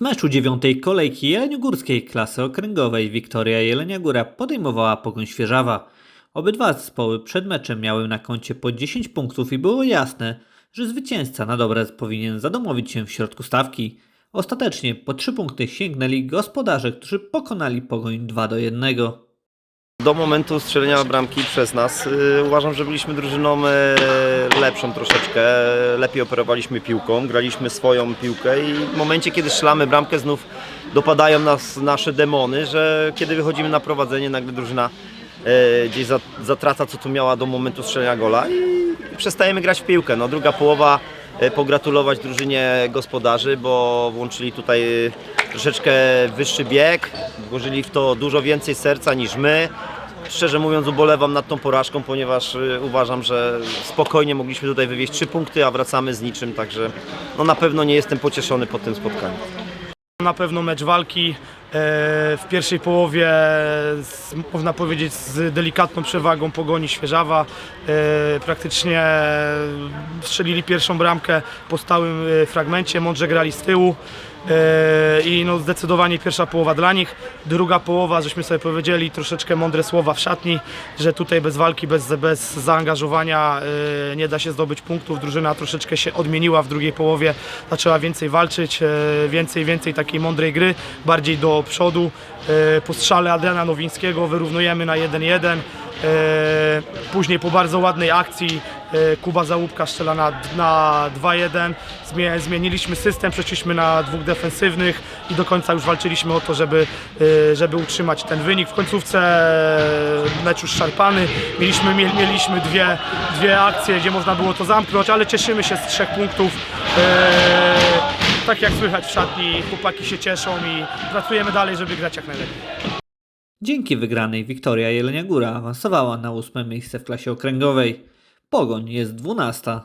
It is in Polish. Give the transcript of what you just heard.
meczu dziewiątej kolejki jeleniogórskiej klasy okręgowej Wiktoria Jelenia Góra podejmowała Pogoń Świeżawa. Obydwa zespoły przed meczem miały na koncie po 10 punktów i było jasne, że zwycięzca na dobre powinien zadomowić się w środku stawki. Ostatecznie po 3 punkty sięgnęli gospodarze, którzy pokonali Pogoń 2 do 1. Do momentu strzelenia bramki przez nas y, uważam, że byliśmy drużyną y, lepszą troszeczkę, lepiej operowaliśmy piłką, graliśmy swoją piłkę i w momencie kiedy strzelamy bramkę znów dopadają nas nasze demony, że kiedy wychodzimy na prowadzenie nagle drużyna y, gdzieś za, zatraca co tu miała do momentu strzelenia gola i, przestajemy grać w piłkę. No, druga połowa pogratulować drużynie gospodarzy, bo włączyli tutaj troszeczkę wyższy bieg, włożyli w to dużo więcej serca niż my. Szczerze mówiąc ubolewam nad tą porażką, ponieważ y, uważam, że spokojnie mogliśmy tutaj wywieźć trzy punkty, a wracamy z niczym, także no na pewno nie jestem pocieszony po tym spotkaniu. Na pewno mecz walki e, w pierwszej połowie, można powiedzieć, z delikatną przewagą pogoni Świeżawa. E, Praktycznie strzelili pierwszą bramkę po stałym e, fragmencie, mądrze grali z tyłu. E, I no zdecydowanie pierwsza połowa dla nich. Druga połowa, żeśmy sobie powiedzieli, troszeczkę mądre słowa w szatni, że tutaj bez walki, bez, bez zaangażowania e, nie da się zdobyć punktów. Drużyna troszeczkę się odmieniła w drugiej połowie, zaczęła więcej walczyć, e, więcej, więcej takiej mądrej gry, bardziej do przodu. Po strzale Adriana Nowińskiego wyrównujemy na 1-1. E, Później po bardzo ładnej akcji Kuba Załupka strzela na, na 2-1. Zmie- Zmieniliśmy system, przeszliśmy na dwóch defensywnych i do końca już walczyliśmy o to, żeby, e, żeby utrzymać ten wynik. W końcówce e, mecz już szarpany. Mieliśmy, mie- mieliśmy dwie, dwie akcje, gdzie można było to zamknąć, ale cieszymy się z trzech punktów. E, Tak jak słychać w szatni, chłopaki się cieszą i pracujemy dalej, żeby grać jak najlepiej. Dzięki wygranej Wiktoria Jelenia Góra awansowała na ósme miejsce w klasie okręgowej. Pogoń jest 12.